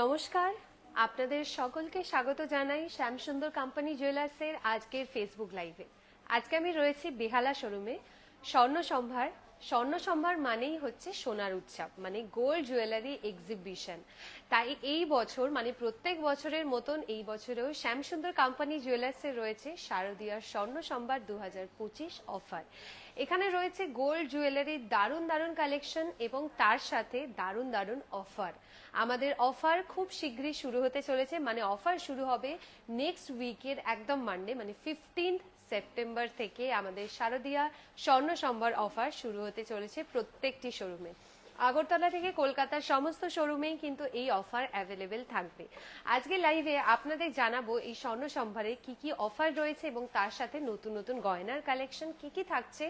নমস্কার। আপনাদের সকলকে স্বাগত জানাই শ্যামসুন্দর কোম্পানি জুয়েলার্সের আজকের ফেসবুক লাইভে আজকে আমি রয়েছি বেহালা শোরুমে স্বর্ণ সম্ভার স্বর্ণ সম্ভার মানেই হচ্ছে সোনার উৎসব মানে গোল্ড জুয়েলারি এক্সিবিশন তাই এই বছর মানে প্রত্যেক বছরের মতন এই বছরেও শ্যামসুন্দর কোম্পানি জুয়েলার্সের রয়েছে শারদীয়ার স্বর্ণ সম্ভার দু হাজার পঁচিশ অফার এখানে রয়েছে গোল্ড জুয়েলারির দারুণ দারুণ কালেকশন এবং তার সাথে দারুণ দারুণ অফার আমাদের অফার খুব শীঘ্রই শুরু হতে চলেছে মানে অফার শুরু হবে নেক্সট উইকের একদম মানডে মানে ফিফটিন্থ সেপ্টেম্বর থেকে আমাদের শারদীয়া স্বর্ণ সম্ভার অফার শুরু হতে চলেছে প্রত্যেকটি শোরুমে আগরতলা থেকে কলকাতার সমস্ত শোরুমেই কিন্তু এই অফার অ্যাভেলেবেল থাকবে। আজকে লাইভে আপনাদের জানাব এই স্বর্ণ সম্ভারে কি কি অফার রয়েছে এবং তার সাথে নতুন নতুন গয়নার কালেকশন কি কি থাকছে,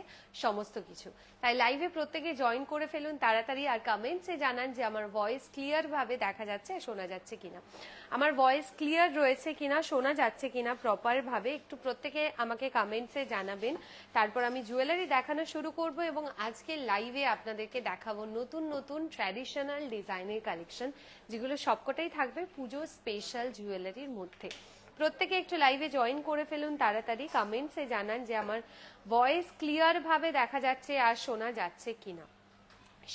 সমস্ত কিছু। তাই লাইভে প্রত্যেকে জয়েন করে ফেলুন, তাড়াতাড়ি আর কমেন্টসে জানান যে আমার ভয়েস ক্লিয়ার ভাবে দেখা যাচ্ছে, শোনা যাচ্ছে কিনা। আমার ভয়েস ক্লিয়ার রয়েছে কিনা, শোনা যাচ্ছে কিনা প্রপার ভাবে, একটু প্রত্যেকে আমাকে কমেন্টসে জানাবেন। তারপর আমি জুয়েলারি দেখানো শুরু করব এবং আজকে লাইভে আপনাদেরকে দেখাবো নতুন নতুন ট্র্যাডিশনাল ডিজাইনের কালেকশন যেগুলো সবকটাই থাকবে পুজো স্পেশাল জুয়েলারির মধ্যে। প্রত্যেকে একটু লাইভে জয়েন করে ফেলুন, তাড়াতাড়ি কমেন্টসে জানান যে আমার ভয়েস ক্লিয়ার ভাবে দেখা যাচ্ছে আর শোনা যাচ্ছে কিনা।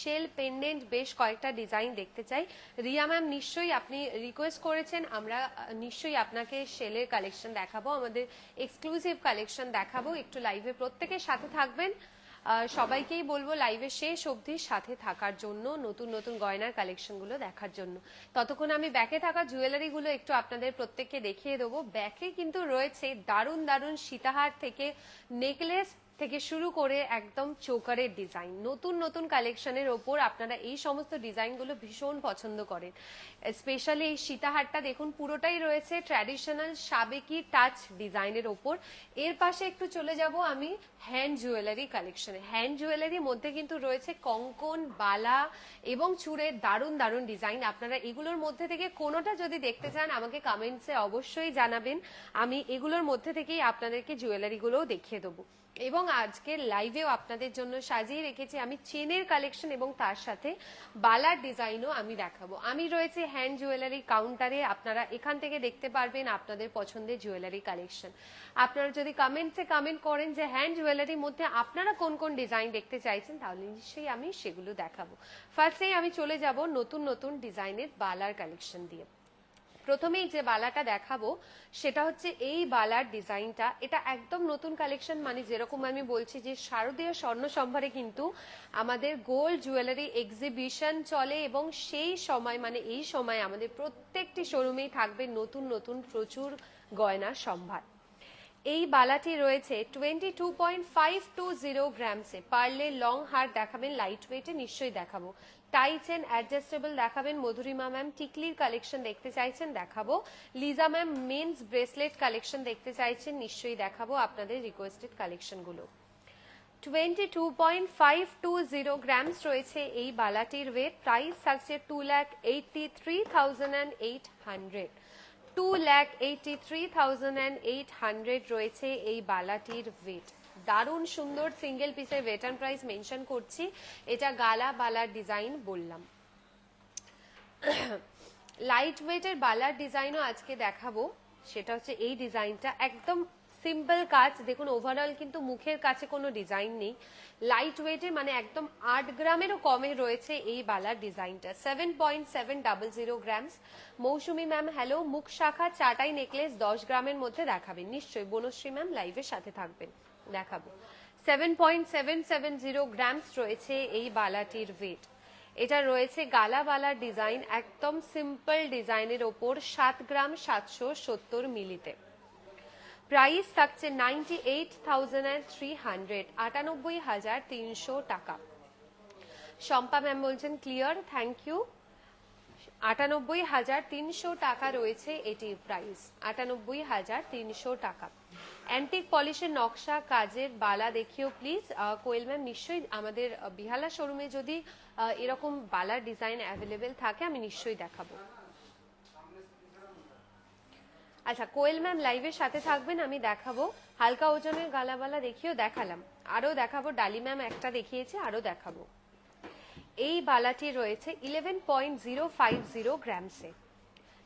শেল পেন্ডেন্ট বেশ কয়েকটা ডিজাইন দেখতে চাই। রিয়া ম্যাম নিশ্চয়ই আপনি রিকোয়েস্ট করেছেন, আমরা নিশ্চয়ই আপনাকে শেলের কালেকশন দেখাবো, আমাদের এক্সক্লুসিভ কালেকশন দেখাবো, একটু লাইভে প্রত্যেকের সাথে থাকবেন। সবাইকেই বলব লাইভে শেষ অবধি সাথে থাকার জন্য, নতুন নতুন গয়নার কালেকশনগুলো দেখার জন্য। ততক্ষণ আমি ব্যাকে থাকা জুয়েলারিগুলো একটু আপনাদের প্রত্যেককে দেখিয়ে দেবো। ব্যাকে কিন্তু রয়েছে দারুণ দারুণ সীতাহার থেকে নেকলেস থেকে শুরু করে একদম চোকারের ডিজাইন। নতুন নতুন কালেকশনের ওপর আপনারা এই সমস্ত ডিজাইনগুলো ভীষণ পছন্দ করেন। স্পেশালি এই সীতাহারটা দেখুন, পুরোটাই রয়েছে ট্র্যাডিশনাল সাবেকি টাচ ডিজাইনের ওপর। এর পাশে একটু চলে যাব আমি হ্যান্ড জুয়েলারি কালেকশনে হ্যান্ড জুয়েলারির মধ্যে কিন্তু রয়েছে কঙ্কন, বালা এবং চূড়ের দারুণ দারুণ ডিজাইন। আপনারা এগুলোর মধ্যে থেকে কোনোটা যদি দেখতে চান, আমাকে কমেন্টসে অবশ্যই জানাবেন। আমি এগুলোর মধ্যে থেকেই আপনাদেরকে জুয়েলারিগুলোও দেখিয়ে দেবো। এবং আজকের লাইভেও আপনাদের জন্য সাজিয়ে রেখেছি আমি চেনের কালেকশন এবং তার সাথে বালার ডিজাইনও আমি দেখাবো। আমি রয়েছে হ্যান্ড জুয়েলারি কাউন্টারে আপনারা এখান থেকে দেখতে পারবেন আপনাদের পছন্দের জুয়েলারি কালেকশন আপনারা যদি কমেন্টসে কমেন্ট করেন যে হ্যান্ড জুয়েলারির মধ্যে আপনারা কোন কোন ডিজাইন দেখতে চাইছেন, তাহলে নিশ্চয়ই আমি সেগুলো দেখাবো। ফার্স্টেই আমি চলে যাব নতুন নতুন ডিজাইনের বালার কালেকশন দিয়ে। প্রথমেই যে বালাটা দেখাবো, সেটা হচ্ছে এই বালার ডিজাইনটা। এটা একদম নতুন কালেকশন মানে যেরকম আমি বলছি যে শারদীয় স্বর্ণ সম্ভারে কিন্তু আমাদের গোল্ড জুয়েলারি এক্সিবিশন চলে এবং সেই সময় মানে এই সময় আমাদের প্রত্যেকটি শোরুমেই থাকবে নতুন নতুন প্রচুর গয়নার সম্ভার। এই বালাটি রয়েছে twenty two point five two zero গ্রামসে পারলে লং হার দেখাবেন লাইট ওয়েটে নিশ্চয়ই দেখাবো। টাই চেন অ্যাডজাস্টেবল দেখাবেন মধুরিমা ম্যাম। টিকলির কালেকশন দেখতে চাইছেন, দেখাবো। Liza ma'am, men's bracelet collection দেখতে চাইছেন, নিশ্চয়ই দেখাবো আপনাদের রিকোয়েস্টেড কালেকশনগুলো। Twenty two point five two zero grams রয়েছে এই বালাটির ওয়েট প্রাইস থাকছে two lakh eighty three thousand and eight hundred two lakh eighty three thousand and eight hundred রয়েছে এই বালাটির ওয়েট দারুণ সুন্দর সিঙ্গেল পিসের ওয়েট প্রাইস মেনশন করছি। এটা গালা বালার ডিজাইন বললাম। লাইট ওয়েটের বালার ডিজাইনও আজকে দেখাবো। সেটা হচ্ছে এই ডিজাইনটা একদম সিম্পল কাজ। দেখুন ওভারঅল কিন্তু মুখের কাছে কোনো ডিজাইন নেই। লাইট ওয়েটের মানে একদম আট গ্রামেরও কমে রয়েছে এই বালার ডিজাইনটা seven point seven double zero grams Mousumi ma'am hello মুখ শাখা, চাটাই নেকলেস দশ গ্রামের মধ্যে দেখাবেন। নিশ্চয়ই বনশ্রী ম্যাম লাইভের সাথে থাকবেন। দেখাবো। Seven point seven seven zero grams রয়েছে এই বালাটির ওয়েট এটা রয়েছে গালা বালার ডিজাইন একদম সিম্পল ডিজাইনের ওপর সাত গ্রাম সাতশো সত্তর মিলিতে। প্রাইস থাকছে ninety eight thousand and three hundred আটানব্বই হাজার তিনশো টাকা। শম্পা ম্যাম বলছেন ক্লিয়ার থ্যাংক ইউ আটানব্বই হাজার তিনশো টাকা রয়েছে এটির প্রাইস আটানব্বই হাজার তিনশো টাকা। অ্যান্টিক পলিশের নকশা কাজের বালা দেখিও প্লিজ কোয়েল ম্যাম নিশ্চয়ই আমাদের বিহালা শোরুমে যদি এরকম বালার ডিজাইন অ্যাভেলেবেল থাকে, আমি নিশ্চয়ই দেখাবো। আচ্ছা কোয়েল ম্যাম লাইভের সাথে থাকবেন, আমি দেখাবো। হালকা ওজনের গালাবালা দেখিও, দেখালাম। আরও দেখাবো, ডালি ম্যাম একটা দেখিয়েছে আরও দেখাবো। এই বালাটি রয়েছে eleven point zero five zero গ্রামসে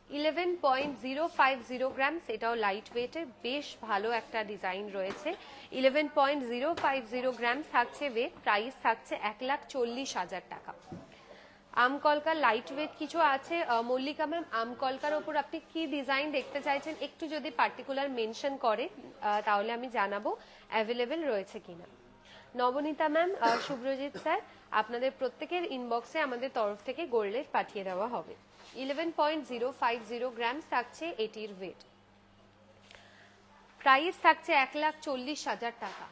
eleven point zero five zero grams এটাও লাইট ওয়েটের বেশ ভালো একটা ডিজাইন রয়েছে। Eleven point zero five zero grams থাকছে ওয়েট প্রাইস থাকছে এক লাখ চল্লিশ হাজার টাকা। আমকলকার লাইট ওয়েট কিছু আছে। মল্লিকা ম্যাম আমকলকার ওপর আপনি কি ডিজাইন দেখতে চাইছেন? একটু যদি পার্টিকুলার মেনশন করে তাহলে আমি জানাব অ্যাভেলেবেল রয়েছে কিনা। নবনীতা ম্যাম শুভ্রজিৎ স্যার আপনাদের প্রত্যেকের ইনবক্সে আমাদের তরফ থেকে গোল্ডের পাঠিয়ে দেওয়া হবে। Eleven point zero five zero grams থাকছে এটির ওয়েট প্রাইস থাকছে এক লাখ চল্লিশ হাজার টাকা।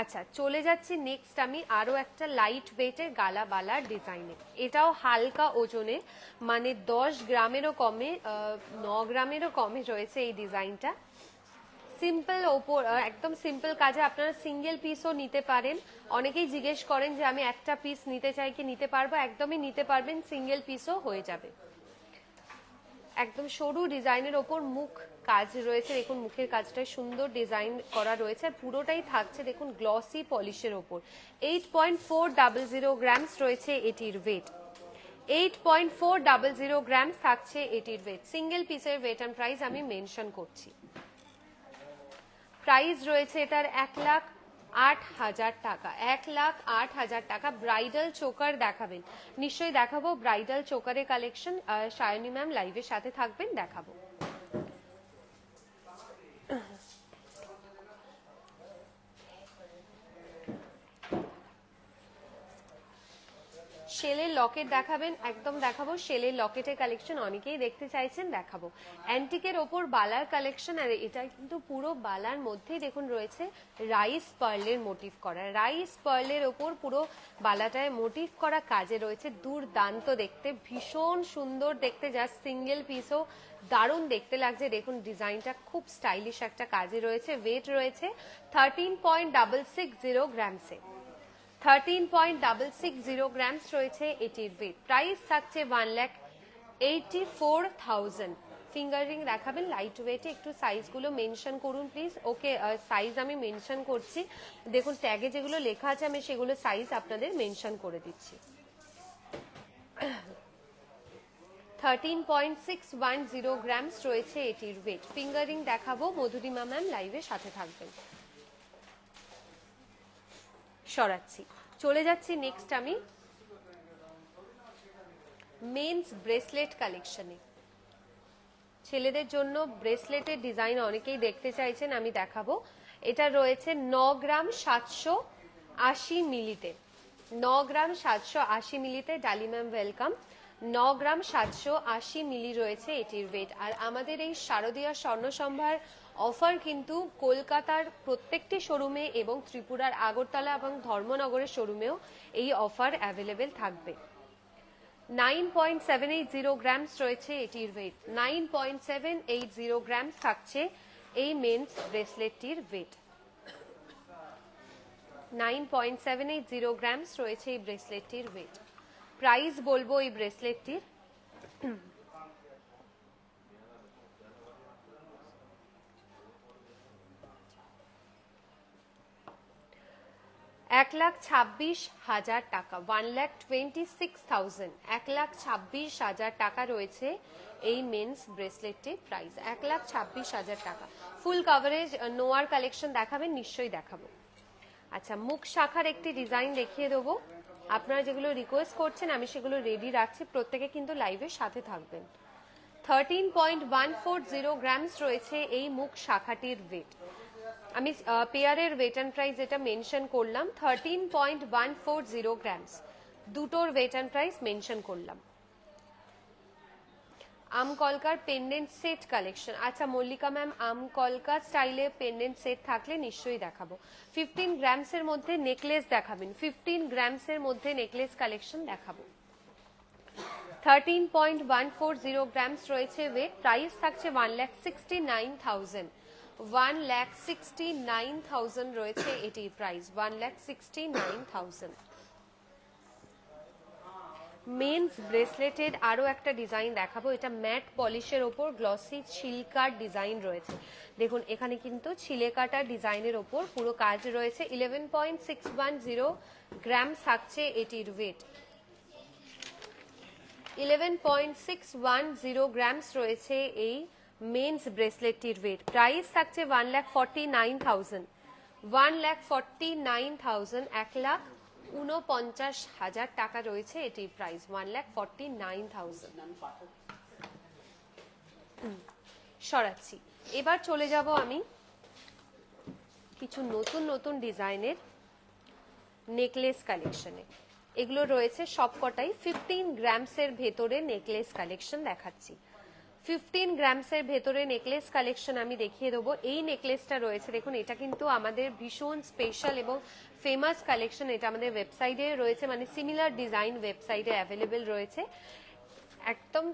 আচ্ছা চলে যাচ্ছি নেক্সট আমি আরও একটা লাইট ওয়েটের গালা বালার ডিজাইনে এটাও হালকা ওজনে মানে দশ গ্রামেরও কমে ন গ্রামেরও কমে রয়েছে এই ডিজাইনটা সিম্পল ওপর একদম সিম্পল কাজে আপনারা সিঙ্গেল পিসও নিতে পারেন। অনেকেই জিজ্ঞেস করেন যে, আমি একটা পিস নিতে চাই কি নিতে পারব? একদমই নিতে পারবেন সিঙ্গেল পিসও হয়ে যাবে। একদম সরু ডিজাইনের ওপর মুখ কাজ রয়েছে। দেখুন, মুখের কাজটা সুন্দর ডিজাইন করা রয়েছে। পুরোটাই থাকছে, দেখুন গ্লসি পলিশের ওপর। Eight point four double zero grams রয়েছে এটির weight eight point four double zero grams থাকছে এটির ওয়েট সিঙ্গেল পিসের ওয়েট অ্যান্ড প্রাইস আমি মেনশন করছি। প্রাইস রয়েছে এটার এক লাখ আট হাজার টাকা। এক লাখ আট হাজার টাকা ব্রাইডাল চোকার দেখাবেন। নিশ্চয়ই দেখাবো ব্রাইডাল চোকারের কালেকশন সায়নী ম্যাম লাইভের সাথে থাকবেন, দেখাবো। শেলের লকেট দেখাবেন, একদম দেখাবো। শেলের লকেটের কালেকশন অনেকেই দেখতে চাইছেন, দেখাবো। অ্যান্টিকের ওপর বালার কালেকশন আর এটা কিন্তু পুরো বালার মধ্যেই দেখুন রয়েছে রাইস পার্লের মোটিভ করা। রাইস পার্লের ওপর পুরো বালাটায় মোটিভ করা কাজে রয়েছে। দুর্দান্ত দেখতে, ভীষণ সুন্দর দেখতে যা সিঙ্গেল পিসও দারুণ দেখতে লাগছে। দেখুন ডিজাইনটা খুব স্টাইলিশ একটা কাজে রয়েছে ওয়েট রয়েছে thirteen point double six zero গ্রামসে thirteen point double six zero grams রয়েছে এটির ওয়েট প্রাইস থাকছে one lakh eighty four thousand finger ring দেখাবেন লাইট ওয়েটে একটু সাইজগুলো মেনশন করুন প্লিজ ওকে সাইজ আমি মেনশন করছি। দেখুন ট্যাগে যেগুলো লেখা আছে, আমি সেগুলো সাইজ আপনাদের মেনশন করে দিচ্ছি। Thirteen point six one zero grams রয়েছে এটির ওয়েট ফিঙ্গারিং দেখাবো, মধুরিমা ম্যাম লাইভে সাথে থাকবেন। সরাচ্ছি। চলে যাচ্ছি নেক্সট আমি মেন্স ব্রেসলেট কালেকশনে ছেলেদের জন্য ব্রেসলেটের ডিজাইন অনেকেই দেখতে চাইছেন, আমি দেখাবো। এটা রয়েছে ন গ্রাম সাতশো আশি মিলিতে। ন গ্রাম সাতশো আশি মিলিতে ডালিম্যাম ওয়েলকাম ন গ্রাম সাতশো আশি মিলি রয়েছে এটির ওয়েট আর আমাদের এই শারদীয়া স্বর্ণ সম্ভার অফার কিন্তু কলকাতার প্রত্যেকটি শোরুমে এবং ত্রিপুরার আগরতলা এবং ধর্মনগরের শোরুমেও এই অফার অ্যাভেলেবেল থাকবে। Nine point seven eight zero grams রয়েছে এটির weight nine point seven eight zero grams থাকছে এই men's ব্রেসলেটটির weight nine point seven eight zero grams রয়েছে এই ব্রেসলেটটির ওয়েট প্রাইস বলব এই ব্রেসলেটটির এক লাখ ছাব্বিশ হাজার টাকা one lakh twenty six thousand এক লাখ ছাব্বিশ হাজার টাকা রয়েছে এই মেন্স ব্রেসলেটটির প্রাইস এক লাখ ছাব্বিশ হাজার টাকা। ফুল কভারেজ নোয়ার কালেকশন দেখাবেন, নিশ্চয়ই দেখাবো। আচ্ছা মুখ শাখার একটি ডিজাইন দেখিয়ে দেবো। আপনারা যেগুলো রিকোয়েস্ট করছেন, আমি সেগুলো রেডি রাখছি। প্রত্যেকে কিন্তু লাইভের সাথে থাকবেন। Thirteen point one four zero grams রয়েছে এই মুখ শাখাটির ওয়েট আমি পেয়ারের ওয়েট অ্যান্ড প্রাইস যেটা মেনশন করলাম thirteen point one four zero grams দুটোর ওয়েট অ্যান্ড প্রাইস মেনশন করলাম। আমকলকার পেন্ডেন্ট সেট কালেকশন আচ্ছা মল্লিকা ম্যাম আম আমকলকা স্টাইলে পেন্ডেন্ট সেট থাকলে নিশ্চয়ই দেখাবো। ফিফটিন গ্রামসের মধ্যে নেকলেস দেখাবেন। ফিফটিন গ্রামসের মধ্যে নেকলেস কালেকশন দেখাবো। Thirteen point one four zero grams রয়েছে ওয়েট প্রাইস থাকছে one lakh sixty nine thousand one lakh sixty nine thousand রয়েছে এটির price one lakh sixty nine thousand men's ব্রেসলেটের আরও একটা ডিজাইন দেখাবো। এটা ম্যাট পলিশের ওপর গ্লসি ছিলকার ডিজাইন রয়েছে। দেখুন, এখানে কিন্তু ছিলে কাটা ডিজাইনের ওপর পুরো কাজ রয়েছে। Eleven point six one zero gram থাকছে এটির weight eleven point six one zero grams রয়েছে এই মেন্স ব্রেসলেটটির ওয়েট প্রাইস থাকছে one lakh forty nine thousand one lakh forty nine thousand এক লাখ উনপঞ্চাশ হাজার টাকা রয়েছে। এটির price one lakh forty nine thousand. সরাচ্ছি। এবার চলে যাব আমি কিছু নতুন নতুন ডিজাইনের নেকলেস কালেকশনে। এগুলো রয়েছে সবকটাই। ফিফটিন গ্রামসের ভেতরে নেকলেস কালেকশন দেখাচ্ছি। ফিফটিন গ্রামসের ভেতরে নেকলেস কালেকশন আমি দেখিয়ে দেবো। এই নেকলেসটা রয়েছে, দেখুন, এটা কিন্তু আমাদের ভীষণ স্পেশাল এবং ফেমাস কালেকশন এটা আমাদের ওয়েবসাইটে রয়েছে মানে সিমিলার ডিজাইন ওয়েবসাইটে অ্যাভেলেবেল রয়েছে। একদম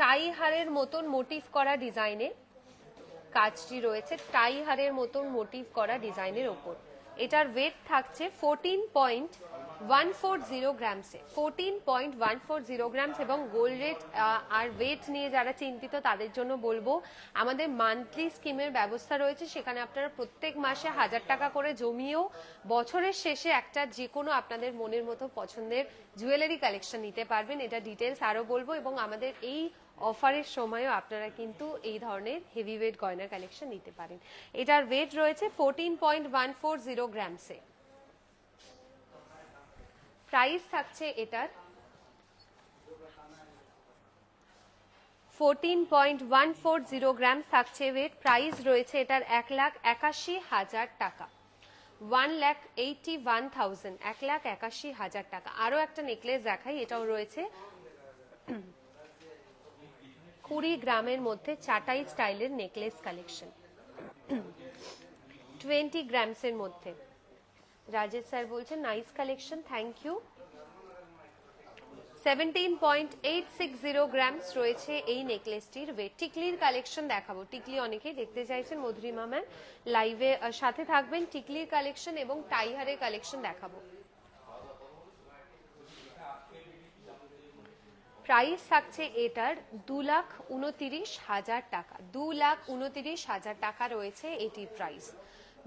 টাই হারের মতন মোটিভ করা ডিজাইনে কাজটি রয়েছে, টাই হারের মতন মোটিভ করা ডিজাইনের ওপর। এটার ওয়েট থাকছে fourteen point one four zero গ্রামসে fourteen point one four zero grams এবং গোল্ড রেট আর ওয়েট নিয়ে যারা চিন্তিত তাদের জন্য বলব, আমাদের মান্থলি স্কিমের ব্যবস্থা রয়েছে, সেখানে আপনারা প্রত্যেক মাসে হাজার টাকা করে জমিয়েও বছরের শেষে একটা যে কোনো আপনাদের মনের মতো পছন্দের জুয়েলারি কালেকশন নিতে পারবেন, এটা ডিটেলস আরও বলব এবং আমাদের এই অফারের সময়ও আপনারা কিন্তু এই ধরনের হেভি ওয়েট গয়না কালেকশন নিতে পারেন। এটার ওয়েট রয়েছে fourteen point one four zero গ্রামসে price থাকছে এটার fourteen point one four zero gram থাকছে ওয়েট প্রাইস রয়েছে এটার এক লাখ একাশি হাজার টাকা। One lakh eighty one thousand এক লাখ একাশি হাজার টাকা। আরও একটা নেকলেস দেখাই, এটাও রয়েছে। কুড়ি গ্রামের মধ্যে চাটাই স্টাইলের নেকলেস কালেকশন টোয়েন্টি গ্রামসের মধ্যে। রাজেশ স্যার বলছেন nice collection thank you seventeen point eight six zero grams রয়েছে এই নেকলেসটির ওয়েট টিকলির কালেকশন দেখাবো। টিকলি অনেকেই দেখতে চাইছেন, মধুরিমা ম্যাম লাইভে সাথে থাকবেন। টিকলির কালেকশন এবং টাইহারের কালেকশন দেখাবো। প্রাইস থাকছে এটার দু লাখ উনতিরিশ হাজার টাকা। দু লাখ উনতিরিশ হাজার টাকা রয়েছে এটির প্রাইস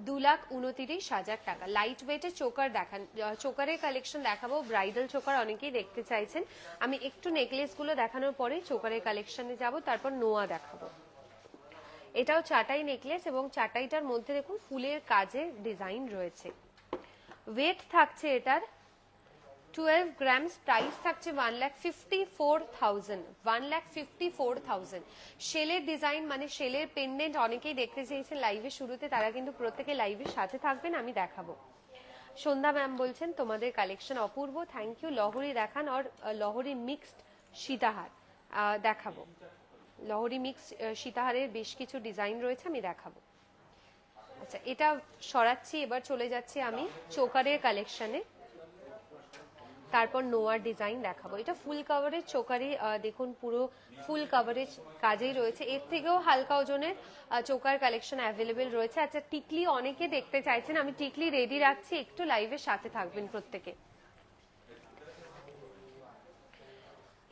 দু লাখ উনতিরিশ হাজার টাকা। লাইট ওয়েটের চোকার দেখান চোকারের কালেকশন দেখাবো। ব্রাইডাল চোকার অনেকেই দেখতে চাইছেন। আমি একটু নেকলেসগুলো দেখানোর পরে চোকারের কালেকশনে যাব, তারপর নোয়া দেখাবো। এটাও চাটাই নেকলেস এবং চাটাইটার মধ্যে দেখুন, ফুলের কাজের ডিজাইন রয়েছে। ওয়েট থাকছে এটার টুয়েলভ গ্রামস প্রাইস থাকছে one lakh fifty four thousand one lakh fifty four thousand শেলের ডিজাইন মানে শেলের পেন্ডেন্ট অনেকেই দেখতে চেয়েছেন লাইভের শুরুতে, তারা কিন্তু প্রত্যেকে লাইভের সাথে থাকবেন, আমি দেখাবো। সন্ধ্যা ম্যাম বলছেন, তোমাদের কালেকশন অপূর্ব থ্যাংক ইউ লহরি দেখান আর লহরি মিক্সড সীতাহার। দেখাবো। লহরি মিক্সড সীতাহারের বেশ কিছু ডিজাইন রয়েছে, আমি দেখাবো। আচ্ছা এটা সরাচ্ছি, এবার চলে যাচ্ছি আমি চোকারের কালেকশনে তারপর নোয়ার ডিজাইন দেখাবো। এটা ফুল কাভারেজ চোকারে দেখুন পুরো ফুল কাভারেজ কাজেই রয়েছে। এর থেকেও হালকা ওজনের চোকার কালেকশন অ্যাভেলেবেল রয়েছে। আচ্ছা টিকলি অনেকে দেখতে চাইছেন, আমি টিকলি রেডি রাখছি, একটু লাইভের সাথে থাকবেন প্রত্যেকে।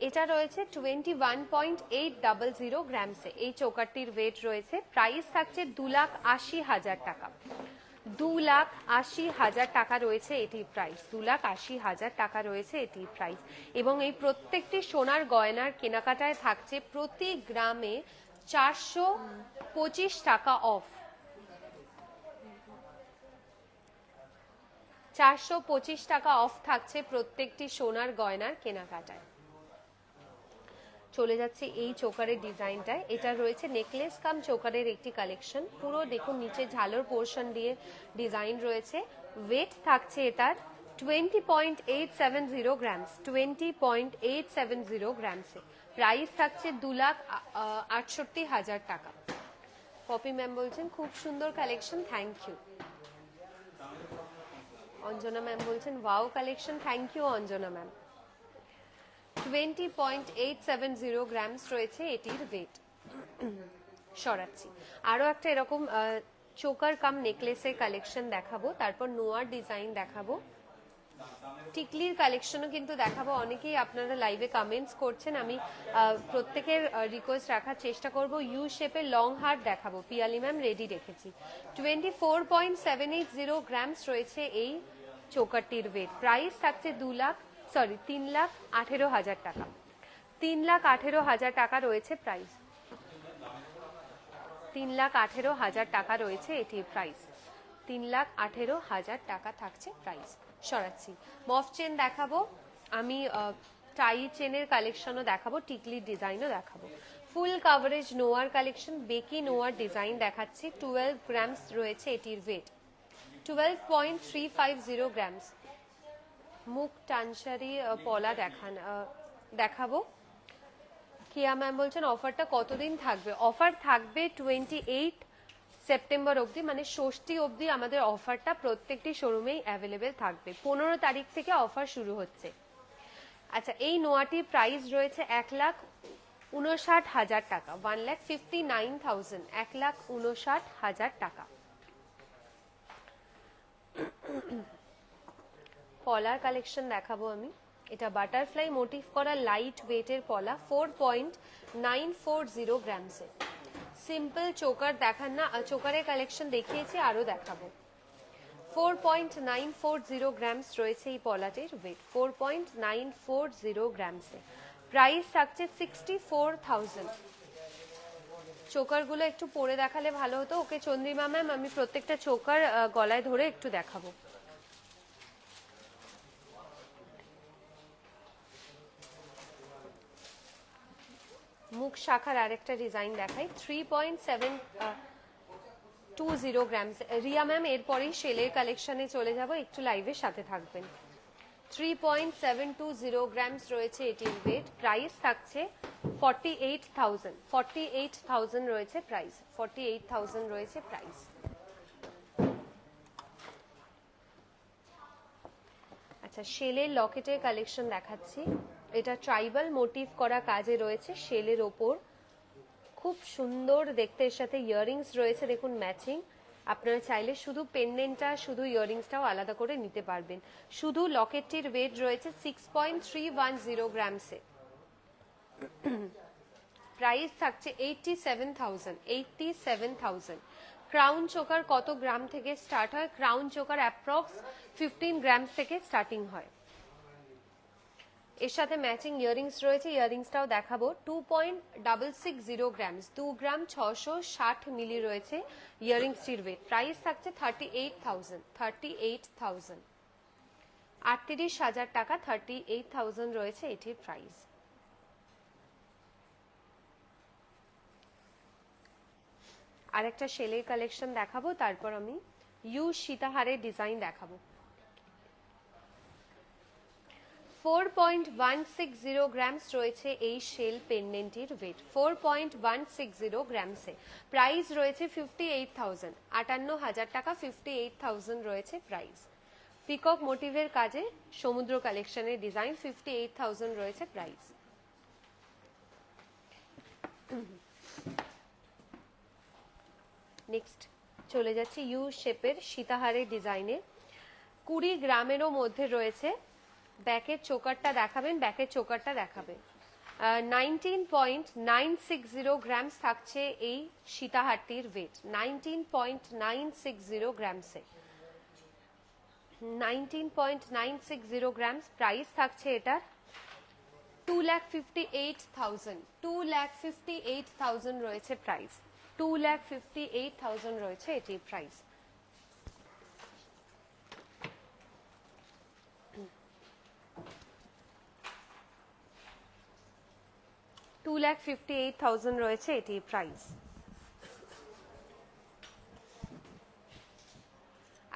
এটা রয়েছে twenty one point eight double zero গ্রামসে এই চৌকারটির ওয়েট রয়েছে প্রাইস থাকছে দু লাখ আশি হাজার টাকা। দু লাখ আশি হাজার টাকা রয়েছে এটির প্রাইস দু লাখ আশি হাজার টাকা রয়েছে এটির প্রাইস এবং এই প্রত্যেকটি সোনার গয়নার কেনাকাটায় থাকছে প্রতি গ্রামে চারশো পঁচিশ টাকা অফ চারশো পঁচিশ টাকা অফ থাকছে প্রত্যেকটি সোনার গয়নার কেনাকাটায়। চলে যাচ্ছে এই চোকারের ডিজাইনটায়। এটা রয়েছে নেকলেস কাম চোকারের একটি কালেকশন। পুরো দেখুন, নিচে ঝালোর পোর্শন দিয়ে ডিজাইন রয়েছে। ওয়েট থাকছে এটার twenty point eight seven zero grams twenty point eight seven zero গ্রামসে price থাকছে দু লাখ আটষট্টি হাজার টাকা। পপি ম্যাম বলছেন, খুব সুন্দর collection thank you Anjana ma'am বলছেন wow collection thank you Anjana ma'am twenty point eight seven zero grams রয়েছে এটির ওয়েট সরাচ্ছি। আরও একটা এরকম চোকার কাম নেকলেসের কালেকশন দেখাবো, তারপর নোয়ার ডিজাইন দেখাবো। টিকলির কালেকশনও কিন্তু দেখাবো, অনেকেই আপনারা লাইভে কমেন্টস করছেন, আমি প্রত্যেকের রিকোয়েস্ট রাখার চেষ্টা করব ইউ শেপের লং হার্ট দেখাবো, পিয়ালি ম্যাম রেডি রেখেছি। Twenty four point seven eight zero grams রয়েছে এই চৌকাটির ওয়েট প্রাইস থাকছে দু লাখ সরি তিন লাখ আঠেরো হাজার টাকা। তিন লাখ আঠেরো হাজার টাকা রয়েছে প্রাইস তিন লাখ আঠেরো হাজার টাকা রয়েছে এটির প্রাইস তিন লাখ আঠেরো হাজার টাকা থাকছে প্রাইস সরাচ্ছি। মফ চেন দেখাবো। আমি টাই চেনের কালেকশনও দেখাবো টিকলির ডিজাইনও দেখাবো। ফুল কাভারেজ নোয়ার কালেকশন বেকি নোয়ার ডিজাইন দেখাচ্ছি। টুয়েলভ গ্রামস রয়েছে এটির weight twelve point three five zero grams মুখ টানসারি পলা দেখান দেখাবো। কিয়া ম্যাম বলছেন, অফারটা কতদিন থাকবে? অফার থাকবে টোয়েন্টি এইট সেপ্টেম্বর অবধি মানে ষষ্ঠী অবধি আমাদের অফারটা প্রত্যেকটি শোরুমেই অ্যাভেলেবেল থাকবে। পনেরো তারিখ থেকে অফার শুরু হচ্ছে। আচ্ছা এই নোয়াটির প্রাইস রয়েছে এক লাখ উনষাট হাজার টাকা one lakh fifty nine thousand এক লাখ উনষাট হাজার টাকা। পলার কালেকশন দেখাবো আমি। এটা বাটারফ্লাই মোটিভ করা লাইট ওয়েটের পলা four point nine four zero গ্রামসে simple choker দেখান না চোকারের কালেকশন দেখিয়েছি, আরও দেখাবো। Four point nine four zero grams রয়েছে এই পলাটির weight four point nine four zero গ্রামসে price থাকছে সিক্সটি ফোর থাউজেন্ড চোকারগুলো একটু পরে দেখালে ভালো হতো, ওকে চন্দ্রিমা ম্যাম আমি প্রত্যেকটা চোকার গলায় ধরে একটু দেখাবো। মুখ শাখার আরেকটা ডিজাইন দেখাই। Three point seven two zero grams Riya ma'am, এরপরেই সেলের কালেকশনে চলে যাব। একটু লাইভের সাথে থাকবেন। Three point seven two zero grams রয়েছে এটির ওয়েট প্রাইস থাকছে forty eight thousand forty eight thousand রয়েছে প্রাইস ফর্টি এইট থাউজেন্ড রয়েছে প্রাইস আচ্ছা সেলের লকেটের কালেকশন দেখাচ্ছি। এটা ট্রাইবাল মোটিভ করা কাজে রয়েছে, শেলের ওপর। খুব সুন্দর দেখতে, এর সাথে ইয়াররিংস রয়েছে, দেখুন ম্যাচিং আপনারা চাইলে শুধু পেন্ডেন্টটা শুধু ইয়াররিংসটাও আলাদা করে নিতে পারবেন। শুধু লকেটটির ওয়েট রয়েছে six point three one zero গ্রামসে price থাকছে eighty seven thousand eighty seven thousand crown choker কত গ্রাম থেকে স্টার্ট হয়? Crown choker approx fifteen gram থেকে স্টার্টিং হয়। এর সাথে ম্যাচিং ইয়ারিংস রয়েছে ইয়ারিংসটাও দেখাবো। Two point double six zero grams দু গ্রাম ছশো ষাট মিলি রয়েছে ইয়াররিংসটির ওয়েট প্রাইস থাকছে thirty eight thousand thirty eight thousand আটত্রিশ হাজার টাকা থার্টি এইট থাউজেন্ড রয়েছে এটির প্রাইস আরেকটা সেলের কালেকশন দেখাবো, তারপর আমি ইউ সীতাহারের ডিজাইন দেখাবো। Four point one six zero grams রয়েছে এই shell পেন্ডেন্টটির weight four point one six zero গ্রামসে price রয়েছে ফিফটি এইট থাউজেন্ড আটান্ন হাজার টাকা ফিফটি এইট থাউজেন্ড রয়েছে প্রাইস পিকক মোটিভের কাজে সমুদ্র কালেকশনের ডিজাইন ফিফটি এইট থাউজেন্ড রয়েছে প্রাইস নেক্সট চলে যাচ্ছি ইউ শেপের সীতাহারের ডিজাইনে কুড়ি গ্রামেরও মধ্যে রয়েছে ব্যাকের চোকারটা দেখাবেন, ব্যাকের চোকারটা দেখাবেন। Nineteen point nine six zero grams থাকছে এই সীতাহাটির weight nineteen point nine six zero গ্রামসে nineteen point nine six zero grams price থাকছে এটার two lakh fifty eight thousand two lakh fifty eight thousand রয়েছে price two lakh fifty eight thousand রয়েছে এটির price two lakh fifty eight thousand রয়েছে এটির price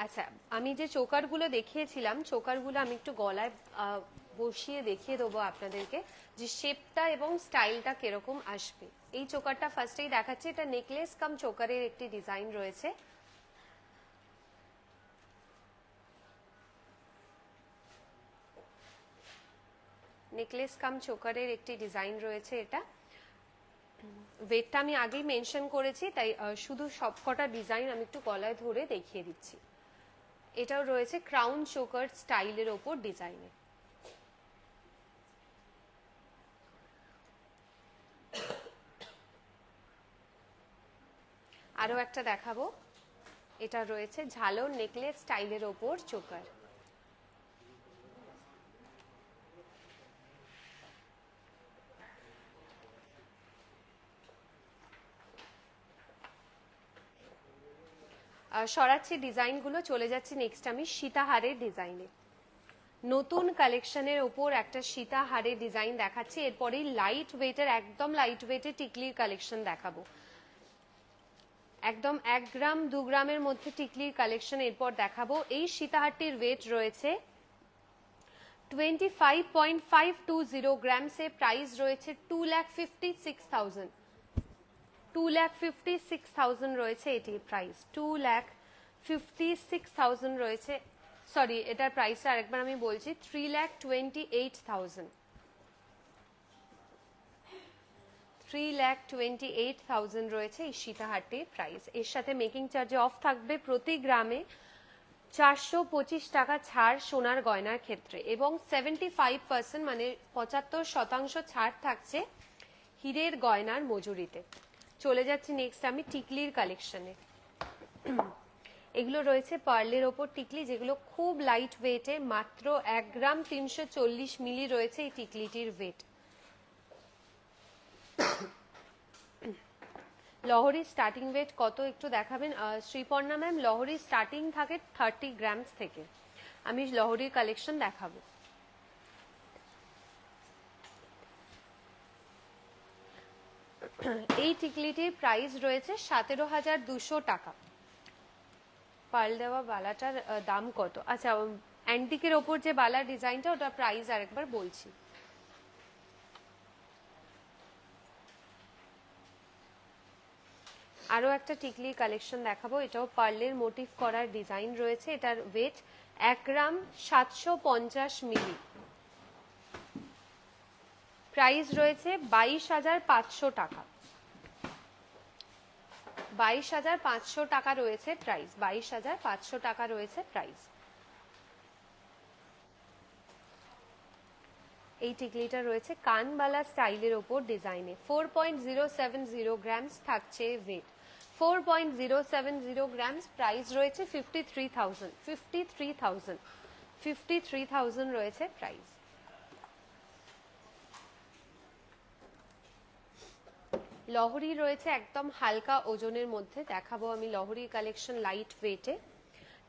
আচ্ছা আমি যে চোকারগুলো দেখিয়েছিলাম, চোকারগুলো আমি একটু গলায় বসিয়ে দেখিয়ে দেবো আপনাদেরকে যে শেপটা এবং স্টাইলটা কীরকম আসবে। এই চোকারটা ফার্স্টেই দেখাচ্ছি, এটা নেকলেস কাম চোকারের একটি ডিজাইন রয়েছে। নেকলেস কাম চোকারের একটি ডিজাইন রয়েছে এটা। ওয়েটটা আমি আগেই মেনশন করেছি, তাই শুধু সবকটা ডিজাইন আমি একটু গলায় ধরে দেখিয়ে দিচ্ছি। এটাও রয়েছে ক্রাউন চোকার স্টাইলের ওপর ডিজাইনে। আরও একটা দেখাবো। এটা রয়েছে ঝালর নেকলেস স্টাইলের ওপর চোকার। সরাচ্ছি ডিজাইনগুলো, চলে যাচ্ছি নেক্সট আমি সীতাহারের ডিজাইনে। নতুন কালেকশনের ওপর একটা সীতাহারের ডিজাইন দেখাচ্ছি এরপরেই লাইট ওয়েটের একদম লাইট ওয়েটের টিকলির কালেকশন দেখাবো। একদম এক গ্রাম, দু গ্রামের মধ্যে টিকলির কালেকশন এরপর দেখাবো। এই সীতাহারটির ওয়েট রয়েছে twenty five point five two zero গ্রামসে price রয়েছে two lakh fifty six thousand two lakh fifty six thousand রয়েছে এটির price two lakh fifty six thousand রয়েছে। সরি এটার প্রাইসটা আরেকবার আমি বলছি three lakh twenty eight thousand three lakh twenty eight thousand রয়েছে এই সীতাহারটির প্রাইস এর সাথে মেকিং চার্জে অফ থাকবে প্রতি গ্রামে চারশো পঁচিশ টাকা ছাড় সোনার গয়নার ক্ষেত্রে এবং সেভেন্টি ফাইভ পার্সেন্ট মানে পঁচাত্তর শতাংশ ছাড় থাকছে হীরের গয়নার মজুরিতে। চলে যাচ্ছি নেক্সট আমি টিকলির কালেকশনে এগুলো রয়েছে পার্লের ওপর টিকলি, যেগুলো খুব লাইট ওয়েটে মাত্র এক গ্রাম তিনশো চল্লিশ মিলি রয়েছে এই টিকলিটির ওয়েট লহরির স্টার্টিং ওয়েট কত একটু দেখাবেন? শ্রীপর্ণা ম্যাম লহরির স্টার্টিং থাকে থার্টি গ্রামস থেকে। আমি লহরির কালেকশন দেখাবো। এই টিকলিটির প্রাইস রয়েছে সতেরো হাজার দুশো টাকা। পাল দেওয়া বালাটার দাম কত? আচ্ছা অ্যান্টিকের ওপর যে বালার ডিজাইনটা ওটা প্রাইস আরেকবার বলছি। আরও একটা টিকলি কালেকশন দেখাবো, এটাও পার্লের মোটিভ করার ডিজাইন রয়েছে। এটার ওয়েট এক গ্রাম সাতশো পঞ্চাশ মিলি। প্রাইস রয়েছে বাইশ হাজার পাঁচশো টাকা। বাইশ হাজার পাঁচশো টাকা রয়েছে প্রাইস, বাইশ হাজার পাঁচশো টাকা রয়েছে প্রাইস। এই টিকলিটা রয়েছে কানবালা স্টাইলের ওপর ডিজাইনে। Four point zero seven zero grams থাকছে weight four point zero seven zero grams price রয়েছে fifty three thousand, fifty three thousand, fifty three thousand রয়েছে প্রাইস। লহরি রয়েছে একদম হালকা ওজনের মধ্যে। দেখাবো আমি লহরি কালেকশন লাইট ওয়েটে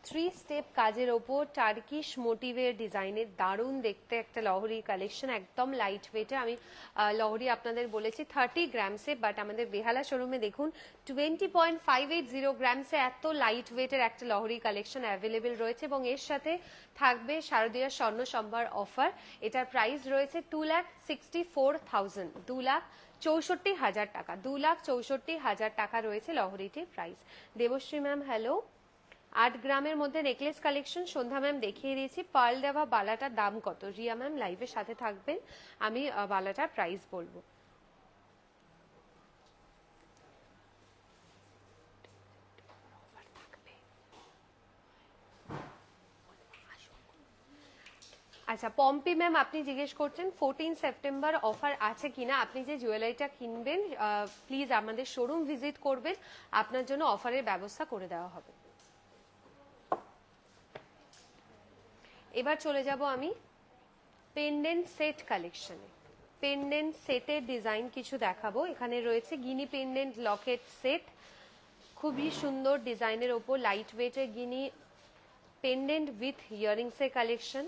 থ্রি স্টেপ কাজের ওপর টার্কিশ মোটিভের ডিজাইনের দারুণ দেখতে একটা লহরি কালেকশন একদম লাইট ওয়েটে আমি লহরি আপনাদের বলেছি থার্টি গ্রামসে বাট আমাদের বেহালা শোরুমে দেখুন twenty point five eight zero গ্রামসে এত লাইট ওয়েটের একটা লহরি কালেকশন অ্যাভেলেবেল রয়েছে এবং এর সাথে থাকবে শারদীয় স্বর্ণ সম্ভার অফার এটার প্রাইস রয়েছে two lakh sixty four thousand দু লাখ চৌষট্টি হাজার টাকা, দু লাখ চৌষট্টি হাজার টাকা রয়েছে লহরিটির প্রাইস দেবশ্রী ম্যাম হ্যালো আট গ্রামের মধ্যে নেকলেস কালেকশন সন্ধ্যা ম্যাম দেখিয়ে দিয়েছি। পার্ল দেওয়া বালাটার দাম কত? রিয়া ম্যাম লাইভের সাথে থাকবেন। আমি বালাটার প্রাইস বলব। আচ্ছা পম্পি ম্যাম, আপনি জিজ্ঞেস করছেন ফোরটিন সেপ্টেম্বর অফার আছে কিনা? আপনি যে জুয়েলারিটা কিনবেন প্লিজ আমাদের শোরুম ভিজিট করবেন। আপনার জন্য অফারের ব্যবস্থা করে দেওয়া হবে। এবার চলে যাব আমি পেন্ডেন্ট সেট কালেকশনে পেন্ডেন্ট সেটের ডিজাইন কিছু দেখাবো। এখানে রয়েছে গিনি পেন্ডেন্ট লকেট সেট খুবই সুন্দর ডিজাইনের ওপর লাইট ওয়েটের গিনি পেন্ডেন্ট উইথ ইয়ারিংসের কালেকশন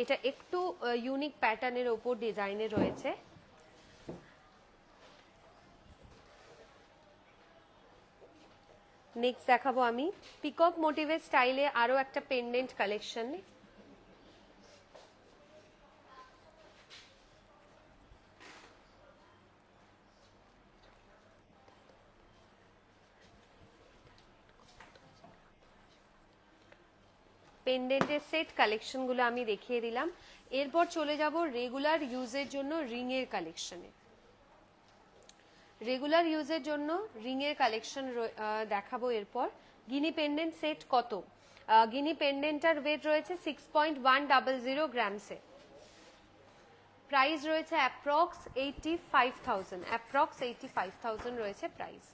এটা একটু ইউনিক প্যাটার্নের ওপর ডিজাইনে রয়েছে। নেক্সট দেখাবো আমি। পিকক মোটিভের স্টাইলে আরও একটা পেন্ডেন্ট কালেকশন পেন্ডেন্টের সেট কালেকশনগুলো আমি দেখিয়ে দিলাম। এরপর চলে যাব রেগুলার ইউজের জন্য রিং এর কালেকশনে রেগুলার ইউজের জন্য রিং এর কালেকশন দেখাবো এরপর। গিনি পেন্ডেন্ট সেট কত? গিনি পেন্ডেন্টটার ওয়েট রয়েছে six point one double zero গ্রামসে price রয়েছে approx eighty five thousand approx eighty five thousand রয়েছে প্রাইস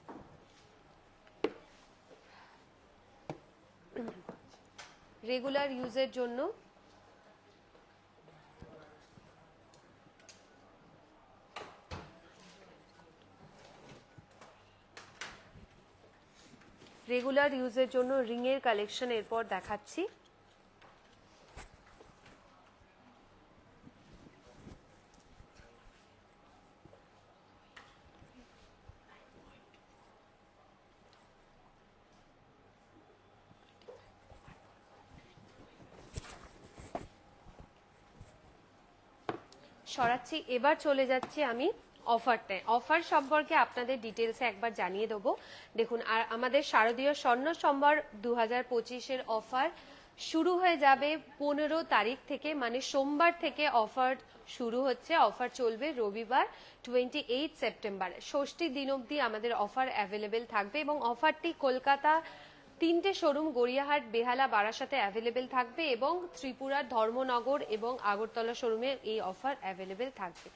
রেগুলার ইউজের জন্য। রেগুলার ইউজের জন্য রিং এর কালেকশন এরপর দেখাচ্ছি। সরাচ্ছি, এবার চলে যাচ্ছি আমি অফারটায় অফার সম্পর্কে আপনাদের ডিটেলসে একবার জানিয়ে দেবো। দেখুন, আর আমাদের শারদীয় স্বর্ণ সম্ভার দু হাজার পঁচিশের অফার শুরু হয়ে যাবে পনেরো তারিখ থেকে মানে সোমবার থেকে অফার শুরু হচ্ছে। অফার চলবে রবিবার টোয়েন্টি এইট সেপ্টেম্বর ষষ্ঠী দিন অবধি আমাদের অফার অ্যাভেলেবেল থাকবে এবং অফারটি কলকাতা তিনটে শোরুম গড়িয়াহাট, বেহালা, বারাসাতে অ্যাভেলেবেল থাকবে এবং ত্রিপুরার ধর্মনগর এবং আগরতলা শোরুমে এই অফার অ্যাভেলেবেল থাকবে।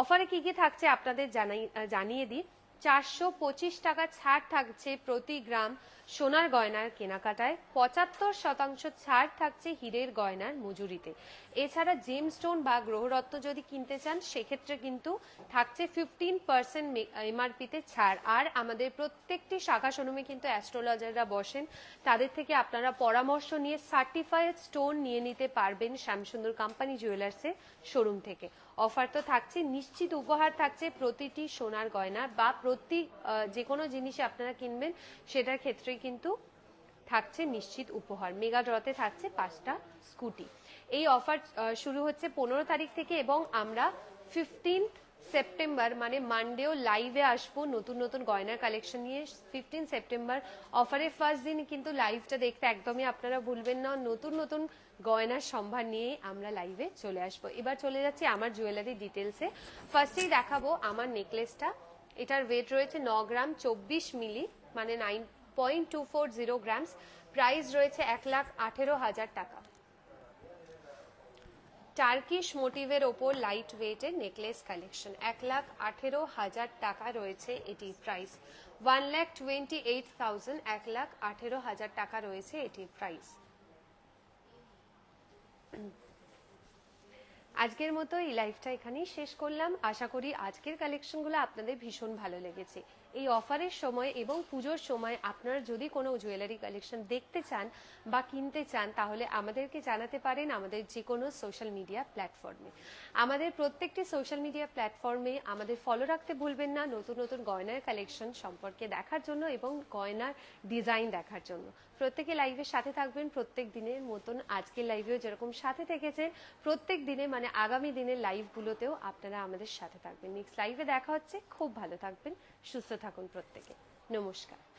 অফারে কি কি থাকছে আপনাদের জানাই জানিয়ে দিই। চারশো পঁচিশ টাকা ছাড় থাকছে প্রতি গ্রাম সোনার গয়নার কেনাকাটায় পঁচাত্তর শতাংশ ছাড় থাকছে হীরের গয়নার মজুরিতে। এছাড়া জেম স্টোন বা গ্রহরত্ন যদি কিনতে চান, সেক্ষেত্রে কিন্তু থাকছে ফিফটিন পার্সেন্ট এমআরপিতে ছাড়। আর আমাদের প্রত্যেকটি শাখা শোরুমে কিন্তু অ্যাস্ট্রোলজাররা বসেন। তাদের থেকে আপনারা পরামর্শ নিয়ে সার্টিফাইড স্টোন নিয়ে নিতে পারবেন শ্যামসুন্দর কোম্পানি জুয়েলার্সের শোরুম থেকে। অফার তো থাকছে, নিশ্চিত উপহার থাকছে প্রতিটি সোনার গয়না বা প্রতি যে কোনো জিনিসে আপনারা কিনবেন, সেটার ক্ষেত্রে কিন্তু থাকছে নিশ্চিত উপহার। মেগা ড্রতে থাকছে পাঁচটা স্কুটি। এই অফার শুরু হচ্ছে পনেরো তারিখ থেকে এবং আমরা ফিফটিন সেপ্টেম্বর মানে মানডেও লাইভে আসব নতুন নতুন গয়নার কালেকশন নিয়ে। ফিফটিন সেপ্টেম্বর অফারের ফার্স্ট দিন কিন্তু লাইভটা দেখতে একদমই আপনারা ভুলবেন না। নতুন নতুন গয়নার সম্ভার নিয়ে আমরা লাইভে চলে আসব। এবার চলে যাচ্ছি আমার জুয়েলারি ডিটেলসে ফার্স্টেই দেখাবো আমার নেকলেসটা এটার ওয়েট রয়েছে ন গ্রাম চব্বিশ মিলি মানে nine point two four zero grams. Price রয়েছে এক লাখ আঠেরো হাজার টাকা। টার্কিশ মোটিভের ওপর লাইট ওয়েটের নেকলেস কালেকশন এক লাখ আঠেরো হাজার টাকা রয়েছে এটির price one lakh twenty eight thousand, এক লাখ আঠেরো হাজার টাকা রয়েছে এটির প্রাইস আজকের মতো এই লাইভটা এখানেই শেষ করলাম। আশা করি আজকের কালেকশনগুলো আপনাদের ভীষণ ভালো লেগেছে। এই অফারের সময় এবং পুজোর সময় আপনারা যদি কোনো জুয়েলারি কালেকশন দেখতে চান বা কিনতে চান, তাহলে আমাদেরকে জানাতে পারেন আমাদের যে কোনো সোশ্যাল মিডিয়া প্ল্যাটফর্মে আমাদের প্রত্যেকটি সোশ্যাল মিডিয়া প্ল্যাটফর্মে আমাদের ফলো রাখতে ভুলবেন না, নতুন নতুন গয়নার কালেকশন সম্পর্কে দেখার জন্য এবং গয়নার ডিজাইন দেখার জন্য। প্রত্যেকে লাইভের সাথে থাকবেন, প্রত্যেক দিনের মতন আজকের লাইভেও যেরকম সাথে থেকেছেন প্রত্যেক দিনে মানে আগামী দিনের লাইভগুলোতেও আপনারা আমাদের সাথে থাকবেন। নেক্সট লাইভে দেখা হচ্ছে, খুব ভালো থাকবেন, সুস্থ থাকুন প্রত্যেকে। নমস্কার।